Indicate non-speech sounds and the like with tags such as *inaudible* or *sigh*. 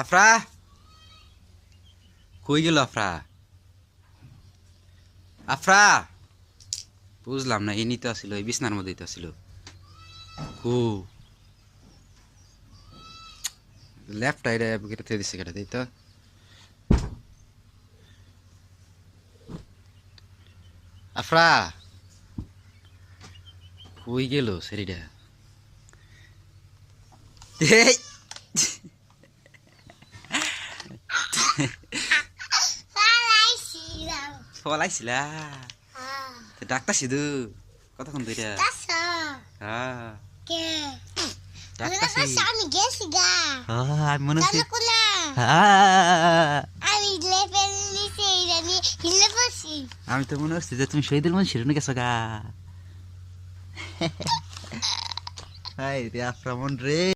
আফরা। কই গেল আফরা? আফরা? বুঝলাম না এনি তো আসিল, এই বিছনার মধ্যেই তো আসিল। কু লেফট আইডে কেটে দিছে, কেটে দিই তো। আফরা? কই গেল, সেরিটা? পলাইছিলা। হ্যাঁ। ডাক্তার সিধু কতক্ষণ ধরে আমি গেছি গা। মনে হচ্ছে তো মনে হচ্ছে যে তুমি শহীদুল মন শিরুনে গেছো গা। *laughs* হাই রে আফরামন রে।